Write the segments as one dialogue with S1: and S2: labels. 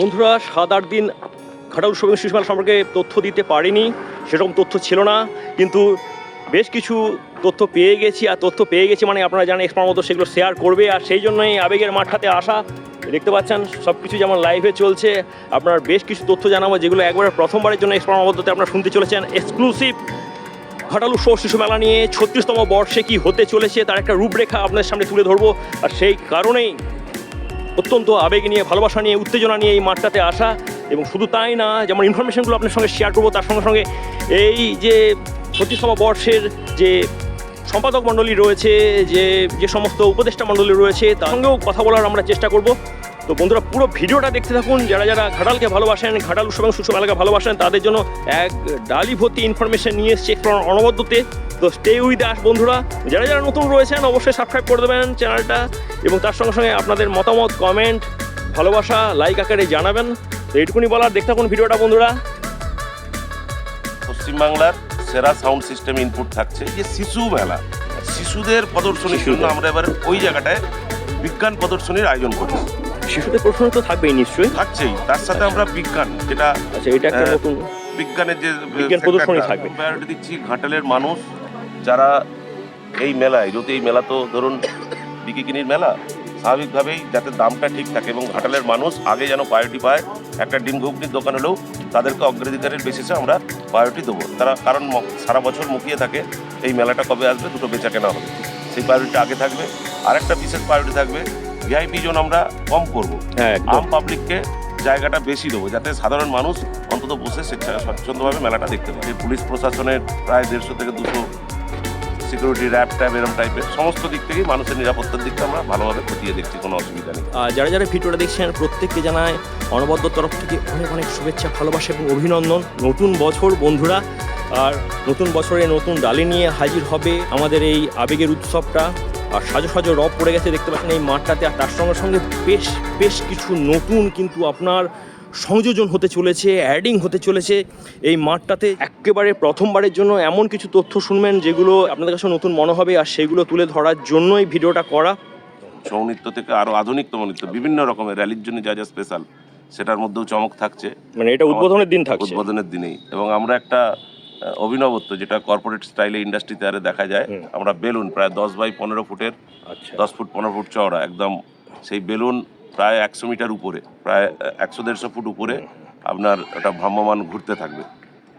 S1: বন্ধুরা, সাত আট দিন ঘাটা উৎসব এবং শিশুমেলা সম্পর্কে তথ্য দিতে পারিনি, সেরকম তথ্য ছিল না, কিন্তু বেশ কিছু তথ্য পেয়ে গেছি, আর তথ্য পেয়ে গেছি মানে আপনারা জানেন এক্সপার মতো সেগুলো শেয়ার করবে, আর সেই জন্যই আবেগের মাঠাতে আসা, দেখতে পাচ্ছেন সব কিছু যেমন লাইভে চলছে, আপনার বেশ কিছু তথ্য জানাব, যেগুলো একবারে প্রথমবারের জন্য এক্সপার মধ্যে আপনারা শুনতে চলেছেন এক্সক্লুসিভ ঘাটাল উৎসব শিশু মেলা নিয়ে ছত্রিশতম বর্ষে কি হতে চলেছে, তার একটা রূপরেখা আপনাদের সামনে তুলে ধরবো, আর সেই কারণেই অত্যন্ত আবেগ নিয়ে, ভালোবাসা নিয়ে, উত্তেজনা নিয়ে এই মাঠটাতে আসা। এবং শুধু তাই না, যেমন ইনফরমেশনগুলো আপনার সঙ্গে শেয়ার করব, তার সঙ্গে সঙ্গে এই যে ছত্রিশতম বর্ষের যে সম্পাদক মণ্ডলী রয়েছে, যে যে সমস্ত উপদেষ্টা মণ্ডলী রয়েছে, তার সঙ্গেও কথা বলার আমরা চেষ্টা করব। তো বন্ধুরা, পুরো ভিডিওটা দেখতে থাকুন। যারা যারা ঘাটালকে ভালোবাসেন, ঘাটাল উৎসব এবং সুসব এলাকা ভালোবাসেন, তাদের জন্য এক ডালি ভর্তি ইনফরমেশন নিয়ে এসছে অনবদ্যতে। তো স্টে উইথ আস বন্ধুরা। যারা যারা নতুন রয়েছেন অবশ্যই সাবস্ক্রাইব করে দেবেন চ্যানেলটা এবং তার সঙ্গে সঙ্গে আপনাদের মতামত কমেন্ট ভালোবাসা লাইক আকারে জানাবেন। তো এইটুকুনি বলার দেখতে থাকুন ভিডিওটা বন্ধুরা।
S2: পশ্চিমবাংলার সেরা সাউন্ড সিস্টেম ইনপুট থাকছে যে শিশু মেলা। শিশুদের প্রদর্শনীর জন্য আমরা এবার ওই জায়গাটায় বিজ্ঞান প্রদর্শনীর আয়োজন করছি।
S1: শিশুদের প্রশ্ন তো থাকবেই নিশ্চয়ই।
S2: থাকছেই তার সাথে আমরা বিজ্ঞান যেটা
S1: আচ্ছা এটা একটা। নতুন
S2: বিজ্ঞানের যে
S1: বিজ্ঞান প্রদর্শনী থাকবে।
S2: প্রায়োরিটি দিচ্ছি ঘাটালের মানুষ। যারা এই মেলায় যদি এই মেলা তো ধরুন বিকিকিনির মেলা স্বাভাবিকভাবেই যাতে দামটা ঠিক থাকে এবং ঘাটালের মানুষ আগে যেন প্রায়োরিটি পায় একটা ডিম ঘুগনির দোকান হলেও তাদেরকে অগ্রাধিকারের বেসিসে আমরা প্রায়োরিটি দেবো। তারা কারণ সারা বছর মুখিয়ে থাকে এই মেলাটা কবে আসবে দুটো বেচা কেনা হবে। সেই প্রায়োরিটি আগে থাকবে। আরেকটা বিশেষ প্রায়োরিটি থাকবে ভিআইপি জন আমরা কম করব।
S1: হ্যাঁ
S2: আম পাবলিককে জায়গাটা বেশি দেবো যাতে সাধারণ মানুষ অন্তত বসে স্বেচ্ছা স্বচ্ছন্দভাবে মেলাটা দেখতে পারে পুলিশ প্রশাসনের প্রায় দেড়শো থেকে দুশো সিকিউরিটি র্যাব ট্যাব এরম টাইপের সমস্ত দিক থেকেই মানুষের নিরাপত্তার দিকটা আমরা ভালোভাবে খতিয়ে দেখছি, কোনো অসুবিধা নেই।
S1: যারা যারা ভিডিওটা দেখছেন, প্রত্যেককে জানায় অনবদ্য তরফ থেকে অনেক অনেক শুভেচ্ছা, ভালোবাসা এবং অভিনন্দন। নতুন বছর, বন্ধুরা, আর নতুন বছরে নতুন ডালি নিয়ে হাজির হবে আমাদের এই আবেগের উৎসবটা। আর সাজো সাজো রব পড়ে গেছে, দেখতে পাচ্ছেন এই মাঠটাতে, আর তার সঙ্গে সঙ্গে বেশ বেশ কিছু নতুন কিন্তু আপনার সংযোজন হতে চলেছে অ্যাডিং হতে চলেছে। এই মাঠটাতে একেবারে প্রথমবারের জন্য এমন কিছু তথ্য শুনবেন যেগুলো আপনাদের কাছে নতুন মনে হবে আর সেগুলো তুলে ধরার জন্যই ভিডিওটা করা।
S2: ছৌ নৃত্য থেকে আরও আধুনিকতম নৃত্য বিভিন্ন রকমের র্যালির জন্য যা যা স্পেশাল সেটার মধ্যেও চমক থাকছে।
S1: মানে এটা উদ্বোধনের দিন থাকছে।
S2: উদ্বোধনের দিনেই। এবং আমরা একটা অভিনবত্ব যেটা কর্পোরেট স্টাইলে ইন্ডাস্ট্রিতে আরে দেখা যায় আমরা বেলুন প্রায় দশ বাই পনেরো ফুটের
S1: আচ্ছা।
S2: দশ ফুট পনেরো ফুট চওড়া একদম সেই বেলুন প্রায় একশো মিটার উপরে, প্রায় একশো দেড়শো ফুট উপরে আপনার একটা ভ্রাম্যমান ঘুরতে থাকবে।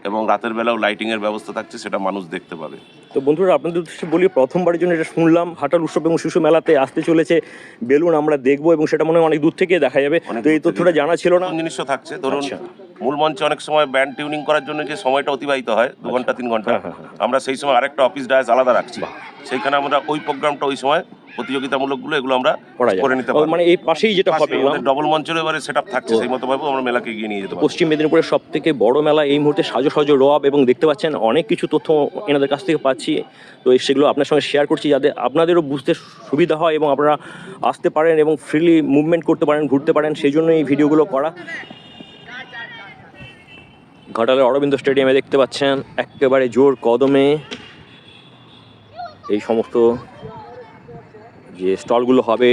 S2: এবং রাতের বেলাও লাইটিংয়ের ব্যবস্থা থাকছে, সেটা মানুষ দেখতে পাবে।
S1: তো বন্ধুরা আপনাদের উদ্দেশ্যে বলি প্রথমবারের জন্য এটা শুনলাম হাটাল উৎসব এবং শিশু মেলাতে আসতে চলেছে বেলুন আমরা দেখব এবং সেটা মনে হয় অনেক দূর থেকে দেখা যাবে। তো এই তথ্যটা জানা ছিল না।
S2: জিনিসও থাকছে। ধরুন
S1: আচ্ছা।
S2: মূল মঞ্চে অনেক সময় ব্যান্ড টিউনিং করার জন্য যে সময়টা অতিবাহিত হয় দু ঘণ্টা তিন ঘণ্টা
S1: হ্যাঁ, হ্যাঁ, হ্যাঁ।
S2: আমরা সেই সময় আরেকটা অফিস ডায়াস আলাদা রাখছি। সেইখানে আমরা ওই প্রোগ্রামটা ওই সময় প্রতিযোগিতামূলকগুলো এগুলো আমরা
S1: করে
S2: নিতে
S1: ও,
S2: পারব
S1: মানে এই পাশেই যেটা হবে
S2: ডবল মঞ্চের এবারে সেট থাকছে সেই মতো ভাবে আমরা মেলাকে এগিয়ে নিয়ে যেতে পারব।
S1: পশ্চিম মেদিনীপুরের সব থেকে বড় মেলা এই মুহূর্তে সাজো সাজো রব এবং দেখতে পাচ্ছেন অনেক কিছু তথ্য এনাদের কাছ থেকে পাচ্ছি। তো এই সেগুলো আপনার সঙ্গে শেয়ার করছি যাতে আপনাদেরও বুঝতে সুবিধা হয় এবং আপনারা আসতে পারেন এবং ফ্রিলি মুভমেন্ট করতে পারেন, ঘুরতে পারেন, সেই জন্য এই ভিডিওগুলো করা। ঘাটালের অরবিন্দ স্টেডিয়ামে দেখতে পাচ্ছেন, একেবারে জোর কদমে এই সমস্ত যে স্টলগুলো হবে,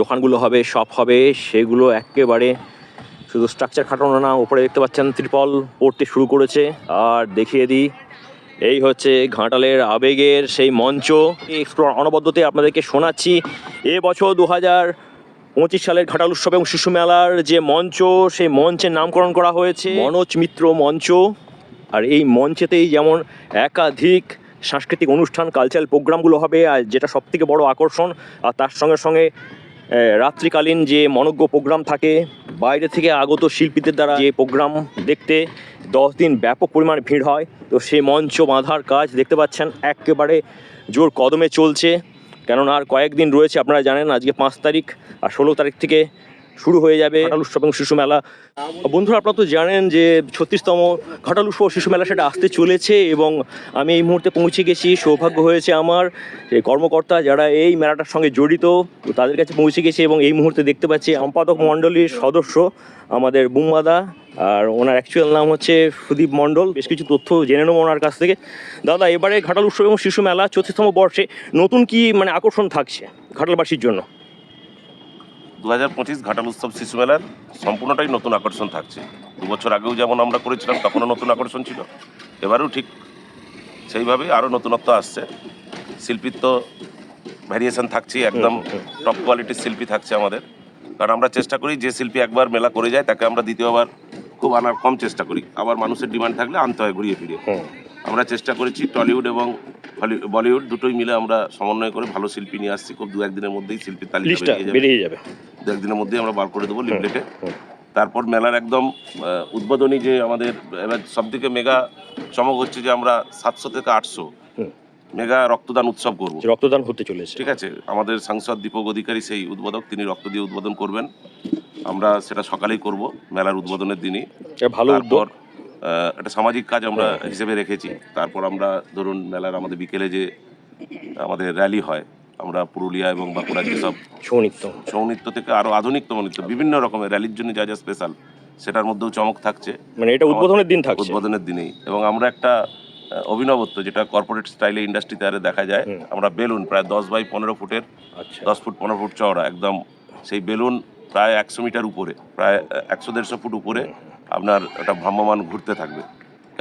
S1: দোকানগুলো হবে শপ হবে, সেগুলো একেবারে শুধু স্ট্রাকচার খাটানো না, উপরে দেখতে পাচ্ছেন ত্রিপল পড়তে শুরু করেছে। আর দেখিয়ে দিই এই হচ্ছে ঘাটালের আবেগের সেই মঞ্চ। এক্সপ্লোর অনবদ্যতে আপনাদেরকে শোনাচ্ছি। এ বছর দু হাজার পঁচিশ সালের ঘাটাল উৎসব এবং শিশু মেলার যে মঞ্চ, সেই মঞ্চের নামকরণ করা হয়েছে। মনোজ মিত্র মঞ্চ। আর এই মঞ্চেতেই যেমন একাধিক সাংস্কৃতিক অনুষ্ঠান কালচারাল প্রোগ্রামগুলো হবে, আর যেটা সব থেকে বড় আকর্ষণ, আর তার সঙ্গে সঙ্গে রাত্রিকালীন যে মনজ্ঞ প্রোগ্রাম থাকে, বাইরে থেকে আগত শিল্পীদের দ্বারা যে প্রোগ্রাম দেখতে দশ দিন ব্যাপক পরিমাণে ভিড় হয়, তো সেই মঞ্চ বাঁধার কাজ দেখতে পাচ্ছেন, একেবারে জোর কদমে চলছে। কেননা আর কয়েকদিন রয়েছে, আপনারা জানেন, আজকে পাঁচ তারিখ আর ষোলো তারিখ থেকে শুরু হয়ে যাবে ঘাটাল উৎসব এবং শিশু মেলা। বন্ধুরা, আপনারা তো জানেন যে ছত্রিশতম ঘাটাল উৎসব শিশু মেলা সেটা আসতে চলেছে এবং আমি এই মুহূর্তে পৌঁছে গেছি। সৌভাগ্য হয়েছে আমার যে কর্মকর্তা যারা এই মেলাটার সঙ্গে জড়িত, তাদের কাছে পৌঁছে গেছি এবং এই মুহূর্তে দেখতে পাচ্ছি সম্পাদক মণ্ডলীর সদস্য আমাদের বুম্বাদা আর ওনার অ্যাকচুয়াল নাম হচ্ছে সুদীপ মণ্ডল। বেশ কিছু তথ্য জেনে নেব ওনার কাছ থেকে। দাদা, এবারে ঘাটাল উৎসব এবং শিশু মেলা চতুর্থতম বর্ষে নতুন কি মানে আকর্ষণ থাকছে ঘাটালবাসীর জন্য?
S2: দু হাজার পঁচিশ ঘাটাল উৎসব শিশু মেলার সম্পূর্ণটাই নতুন আকর্ষণ থাকছে। দু বছর আগেও যেমন আমরা করেছিলাম তখনও নতুন আকর্ষণ ছিল। এবারেও ঠিক সেইভাবেই আরও নতুনত্ব আসছে। শিল্পীর তো ভ্যারিয়েশন থাকছেই একদম টপ কোয়ালিটির শিল্পী থাকছে আমাদের। কারণ আমরা চেষ্টা করি যে শিল্পী একবার মেলা করে যায় তাকে আমরা দ্বিতীয়বার খুব আনার কম চেষ্টা করি। আবার মানুষের ডিমান্ড থাকলে আনতে হয় ঘুরিয়ে ফিরিয়ে। আমরা চেষ্টা করেছি টলিউড এবং বলিউড দুটোই মিলে আমরা সমন্বয় করে ভালো শিল্পী নিয়ে আসছি। খুব দু একদিনের মধ্যেই শিল্পীর তালিকা বেরিয়ে যাবে। দু একদিনের মধ্যেই আমরা বার করে দেবো লিফলেটে। তারপর মেলার একদম উদ্বোধনী যে আমাদের এবার সব থেকে মেগা চমক হচ্ছে যে আমরা সাতশো থেকে আটশো। মেগা রক্তদান উৎসব করব।
S1: রক্তদান হতে চলেছে।
S2: ঠিক আছে? আমাদের সাংসদ দীপক অধিকারী সেই উদ্বোধক তিনি রক্ত দিয়ে উদ্বোধন করবেন। আমরা সেটা সকালেই করব মেলার উদ্বোধনের দিনই।
S1: ভালো উদ্যোগ।
S2: একটা সামাজিক কাজ আমরা হিসেবে রেখেছি। তারপর আমরা ধরুন মেলার আমাদের বিকেলে যে আমাদের র্যালি হয় আমরা পুরুলিয়া এবং বাঁকুড়ার যেসব
S1: সৌনিত্য
S2: সৌনৃত্য থেকে আরও আধুনিকতম নৃত্য বিভিন্ন রকমের র্যালির জন্য যা যা স্পেশাল সেটার মধ্যেও চমক থাকছে।
S1: মানে এটা উদ্বোধনের দিন থাকছে।
S2: উদ্বোধনের দিনেই। এবং আমরা একটা অভিনবত্ব যেটা কর্পোরেট স্টাইলে ইন্ডাস্ট্রিতে আরে দেখা যায় আমরা বেলুন প্রায় দশ বাই পনেরো ফুটের
S1: আচ্ছা।
S2: দশ ফুট পনেরো ফুট চওড়া একদম সেই বেলুন প্রায় একশো মিটার উপরে প্রায় একশো দেড়শো ফুট উপরে আপনার একটা ভ্রাম্যমান ঘুরতে থাকবে।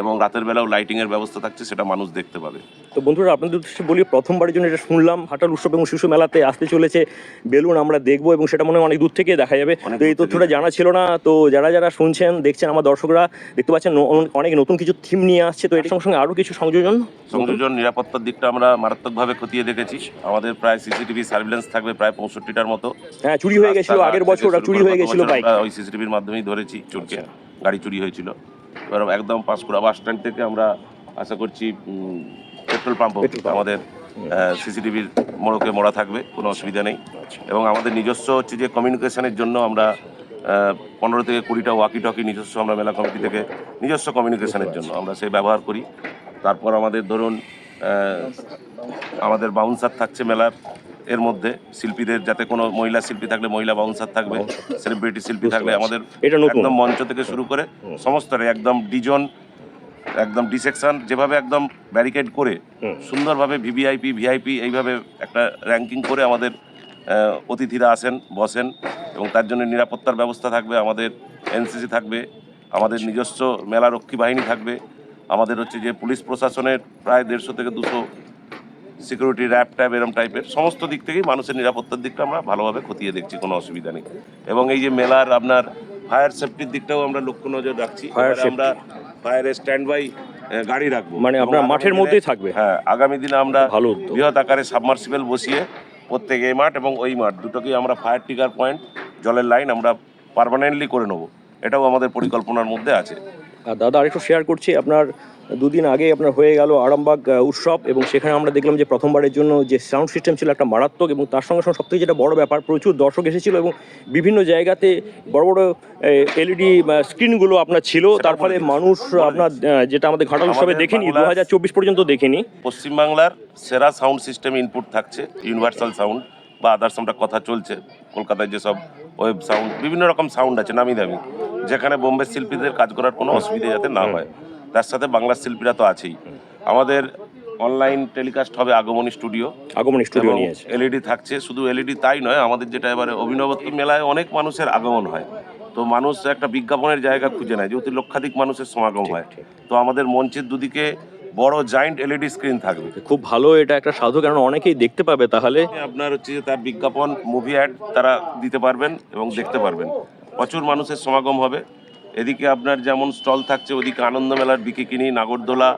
S2: এবং রাতের বেলাও লাইটিংয়ের ব্যবস্থা থাকছে সেটা মানুষ দেখতে পাবে।
S1: তো বন্ধুরা আপনাদের উদ্দেশ্যে বলি প্রথমবারের জন্য এটা শুনলাম হাটাল উৎসব এবং শিশু মেলাতে আসতে চলেছে বেলুন আমরা দেখব এবং সেটা মনে হয় অনেক দূর থেকে দেখা যাবে। তো এই তথ্যটা জানা ছিল না তো যারা যারা শুনছেন দেখছেন আমার দর্শকরা দেখতে পাচ্ছেন অনেক নতুন কিছু থিম নিয়ে আসছে তো এটার সঙ্গে সঙ্গে আরও কিছু সংযোজন?
S2: সংযোজন নিরাপত্তার দিকটা আমরা মারাত্মকভাবে খতিয়ে দেখেছি। আমাদের প্রায় সিসিটিভি সার্ভিলেন্স থাকবে প্রায় পঁয়ষট্টিটার মতো।
S1: হ্যাঁ চুরি হয়ে গেছিল আগের বছর চুরি হয়ে গেছিল বাইক
S2: ওই সিসিটিভির মাধ্যমেই ধরেছি চোরকে।
S1: আচ্ছা।
S2: গাড়ি চুরি হয়েছিল এবার একদম পাঁশকুড়া বাস স্ট্যান্ড থেকে আমরা আশা করছি পেট্রোল পাম্প। আমাদের সিসিটিভির মোড়কে মোড়া থাকবে কোনো অসুবিধা নেই। এবং আমাদের নিজস্ব হচ্ছে যে কমিউনিকেশনের জন্য আমরা পনেরো থেকে কুড়িটা ওয়াকি টকি নিজস্ব আমরা মেলা কমিটি থেকে নিজস্ব কমিউনিকেশনের জন্য আমরা সেই ব্যবহার করি তারপর আমাদের ধরুন আমাদের বাউন্সার থাকছে মেলার এর মধ্যে শিল্পীদের যাতে কোনো মহিলা শিল্পী থাকলে মহিলা বাউন্সার থাকবে সেলিব্রিটি শিল্পী থাকলে আমাদের একদম মঞ্চ থেকে শুরু করে সমস্ত একদম ডিজন একদম ডিসেকশন যেভাবে একদম ব্যারিকেড করে সুন্দরভাবে ভিভিআইপি ভিআইপি এইভাবে একটা র্যাঙ্কিং করে আমাদের অতিথিরা আসেন বসেন এবং তার জন্য নিরাপত্তার ব্যবস্থা থাকবে আমাদের এনসিসি থাকবে আমাদের নিজস্ব মেলা রক্ষী বাহিনী থাকবে আমাদের হচ্ছে যে পুলিশ প্রশাসনের প্রায় দেড়শো থেকে দুশো সিকিউরিটি র্যাপ ট্যাব এরম টাইপের সমস্ত দিক থেকেই মানুষের নিরাপত্তার দিকটা আমরা ভালোভাবে খতিয়ে দেখছি কোনো অসুবিধা নেই। এবং এই যে মেলার আপনার ফায়ার সেফটির দিকটাও আমরা লক্ষ্য নজর রাখছি। আমরা ফায়ারের স্ট্যান্ড বাই গাড়ি রাখব।
S1: মানে আপনার মাঠের মধ্যেই থাকবে?
S2: হ্যাঁ আগামী দিনে আমরা
S1: ভালো
S2: বৃহৎ আকারে সাবমার্সিবল বসিয়ে প্রত্যেক এই মাঠ এবং ওই মাঠ দুটোকেই আমরা ফায়ার টিকার পয়েন্ট জলের লাইন আমরা পারমানেন্টলি করে নেব। এটাও আমাদের পরিকল্পনার মধ্যে আছে।
S1: দাদা আরেকটু শেয়ার করছি। আপনার দুদিন আগে আপনার হয়ে গেল আরামবাগ উৎসব এবং সেখানে আমরা দেখলাম যে প্রথমবারের জন্য যে সাউন্ড সিস্টেম ছিল একটা মারাত্মক এবং তার সঙ্গে সঙ্গে সবথেকে যেটা বড় ব্যাপার প্রচুর দর্শক এসেছিল এবং বিভিন্ন জায়গাতে বড় বড় এলইডি স্ক্রিনগুলো আপনার ছিল। তার ফলে মানুষ আপনার যেটা আমাদের ঘাটাল উৎসবে দেখেনি দু হাজার চব্বিশ পর্যন্ত দেখেনি।
S2: পশ্চিমবাংলার সেরা সাউন্ড সিস্টেম ইনপুট থাকছে ইউনিভার্সাল সাউন্ড বা আদার্স আমরা কথা চলছে কলকাতায় যেসব ওয়েব সাউন্ড বিভিন্ন রকম সাউন্ড আছে নামি দামি। যেখানে বোম্বে শিল্পীদের কাজ করার কোনো অসুবিধা যাতে না হয় তার সাথে বাংলার শিল্পীরা তো আছেই। আমাদের অনলাইন টেলিকাস্ট হবে আগমনী স্টুডিও
S1: আগমন স্টুডিও
S2: এলইডি থাকছে শুধু এলইডি তাই নয় আমাদের যেটা এবারে অভিনবত্ব মেলায় অনেক মানুষের আগমন হয়। তো মানুষ একটা বিজ্ঞাপনের জায়গা খুঁজে নেয় যেহেতু লক্ষাধিক মানুষের সমাগম হয়। তো আমাদের মঞ্চের দুদিকে বড় জায়েন্ট এলইডি স্ক্রিন থাকবে।
S1: খুব ভালো এটা একটা সাধু কারণ অনেকেই দেখতে পাবে। তাহলে
S2: আপনার হচ্ছে যে তার বিজ্ঞাপন মুভি অ্যাড তারা দিতে পারবেন এবং দেখতে পারবেন। প্রচুর মানুষের সমাগম হবে। এদিকে আপনার যেমন স্টল থাকছে ওদিকে আনন্দ মেলার বিকিকিনি নাগরদোলা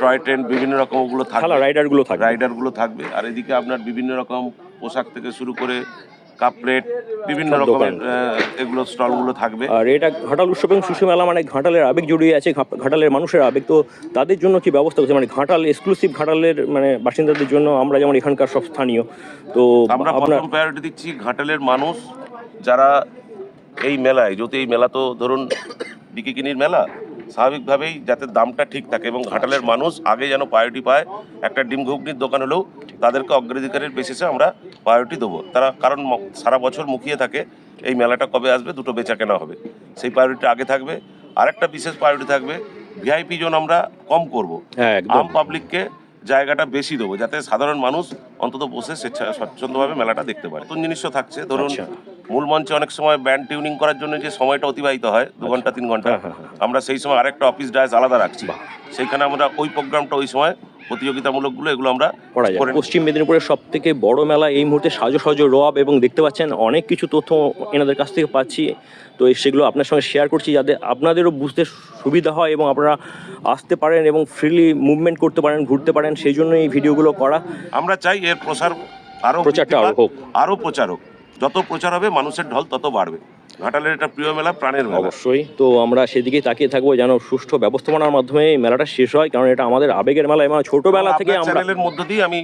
S2: টয় ট্রেন বিভিন্ন রকম ওগুলো থাকবে।
S1: রাইডারগুলো থাকবে।
S2: রাইডারগুলো থাকবে। আর এদিকে আপনার বিভিন্ন রকম পোশাক থেকে শুরু করে কাপ প্লেট বিভিন্ন রকমের এগুলো স্টলগুলো থাকবে।
S1: আর এটা ঘাটাল উৎসব এবং শিশু মেলা মানে ঘাটালের আবেগ জড়িয়ে আছে ঘাটালের মানুষের আবেগ। তো তাদের জন্য কি ব্যবস্থা করছে মানে ঘাটাল এক্সক্লুসিভ ঘাটালের মানে বাসিন্দাদের জন্য আমরা যেমন এখানকার সব স্থানীয়। তো
S2: আমরা প্রথম প্রায়োরিটি দিচ্ছি ঘাটালের মানুষ যারা এই মেলায় যদি এই মেলা তো ধরুন বিকিকিনির মেলা স্বাভাবিকভাবেই যাতে দামটা ঠিক থাকে এবং ঘাটালের মানুষ আগে যেন প্রায়োরিটি পায় একটা ডিম ঘুগনির দোকান হলেও তাদেরকে অগ্রাধিকারের বেসিসে আমরা প্রায়োরিটি দেবো। তারা কারণ সারা বছর মুখিয়ে থাকে এই মেলাটা কবে আসবে দুটো বেচা কেনা হবে। সেই প্রায়োরিটি আগে থাকবে। আরেকটা বিশেষ প্রায়োরিটি থাকবে ভিআইপি জোন আমরা কম করব।
S1: হ্যাঁ একদম।
S2: আম পাবলিককে জায়গাটা বেশি দেবো যাতে সাধারণ মানুষ অন্তত বসে স্বেচ্ছা স্বচ্ছন্দভাবে মেলাটা দেখতে পারে নতুন জিনিসও থাকছে ধরুন
S1: আচ্ছা।
S2: মূল মঞ্চে অনেক সময় ব্যান্ড টিউনিং করার জন্য যে সময়টা অতিবাহিত হয় দু ঘণ্টা তিন ঘণ্টা
S1: হ্যাঁ, হ্যাঁ, হ্যাঁ।
S2: আমরা সেই সময় আরেকটা অফিস ডায়াস আলাদা রাখছি সেইখানে আমরা ওই প্রোগ্রামটা ওই সময় প্রতিযোগিতামূলকগুলো এগুলো আমরা
S1: করা যায় পশ্চিম মেদিনীপুরের সব থেকে বড় মেলা এই মুহূর্তে সাজো সাজো রব এবং দেখতে পাচ্ছেন অনেক কিছু তথ্য এনাদের কাছ থেকে পাচ্ছি। তো এই সেগুলো আপনার সঙ্গে শেয়ার করছি যাতে আপনাদেরও বুঝতে সুবিধা হয় এবং আপনারা আসতে পারেন এবং ফ্রিলি মুভমেন্ট করতে পারেন ঘুরতে পারেন সেই জন্য এই ভিডিওগুলো করা।
S2: আমরা চাই এর প্রসার আরও
S1: প্রচারটা হোক।
S2: আরও প্রচার হোক। যত প্রচার হবে মানুষের ঢল তত বাড়বে। ঘাটালের একটা প্রিয় মেলা প্রাণের মেলা।
S1: অবশ্যই। তো আমরা সেদিকে তাকিয়ে থাকব যেন সুষ্ঠু ব্যবস্থাপনার মাধ্যমে এই মেলাটা শেষ হয় কারণ এটা আমাদের আবেগের মেলা এবং ছোটবেলা থেকে আমরা
S2: চ্যানেলের মধ্য দিয়ে আমি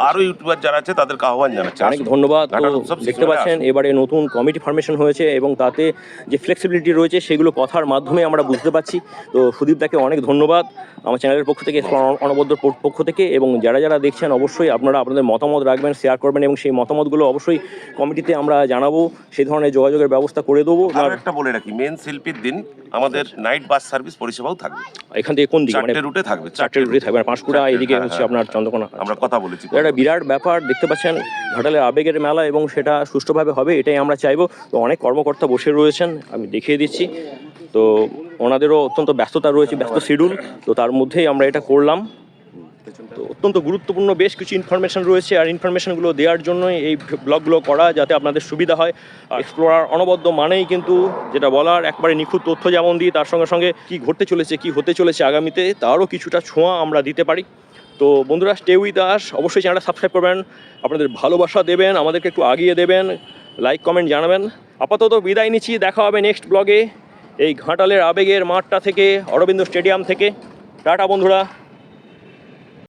S2: আরও ইউটিউবার যারা আছে তাদেরকে আহ্বান জানাচ্ছি।
S1: অনেক ধন্যবাদ। দেখতে পাচ্ছেন এবারে নতুন কমিটি ফরমেশন হয়েছে এবং তাতে যে ফ্লেক্সিবিলিটি রয়েছে সেগুলো কথার মাধ্যমে আমরা বুঝতে পারছি। তো সুদীপ দাকে অনেক ধন্যবাদ আমার চ্যানেলের পক্ষ থেকে অনবদ্য পক্ষ থেকে এবং যারা যারা দেখছেন অবশ্যই আপনারা আপনাদের মতামত রাখবেন শেয়ার করবেন এবং সেই মতামতগুলো অবশ্যই কমিটিতে আমরা জানাব। সেই ধরনের যোগাযোগের ব্যবস্থা করে দেবো।
S2: আর একটা বলে রাখি মেন শিল্পীর দিন আমাদের নাইট বাস সার্ভিস পরিষেবাও থাকবে।
S1: এখান থেকে কোন দিকে? মানে
S2: চারটে রুটে থাকবে
S1: চারটে রুটে থাকবে আর পাঁশকুড়া এদিকে
S2: হ্যাঁ,
S1: হচ্ছে
S2: হ্যাঁ,
S1: আপনার
S2: হ্যাঁ।
S1: চন্দ্রকোনা।
S2: আমরা কথা বলেছি।
S1: একটা বিরাট ব্যাপার দেখতে পাচ্ছেন, ঘাটালের আবেগের মেলা এবং সেটা সুষ্ঠুভাবে হবে, এটাই আমরা চাইব। তো অনেক কর্মকর্তা বসে রয়েছেন, আমি দেখিয়ে দিচ্ছি। তো ওনাদেরও অত্যন্ত ব্যস্ততা রয়েছে, ব্যস্ত শিডিউল, তো তার মধ্যেই আমরা এটা করলাম। তো অত্যন্ত গুরুত্বপূর্ণ বেশ কিছু ইনফরমেশন রয়েছে, আর ইনফরমেশনগুলো দেওয়ার জন্যই এই ব্লগগুলো করা যাতে আপনাদের সুবিধা হয়। এক্সপ্লোরার অনবদ্য মানেই কিন্তু যেটা বলার, একবারে নিখুঁত তথ্য যেমন দিই, তার সঙ্গে সঙ্গে কি ঘটতে চলেছে, কি হতে চলেছে আগামীতে, তারও কিছুটা ছোঁয়া আমরা দিতে পারি। তো বন্ধুরা স্টে উইথ আস অবশ্যই চ্যানেলটা সাবস্ক্রাইব করবেন, আপনাদের ভালোবাসা দেবেন, আমাদেরকে একটু আগিয়ে দেবেন লাইক কমেন্ট জানাবেন। আপাতত বিদায় নিচ্ছি, দেখা হবে নেক্সট ব্লগে এই ঘাটালের আবেগের মাঠটা থেকে, অরবিন্দ স্টেডিয়াম থেকে। টাটা বন্ধুরা।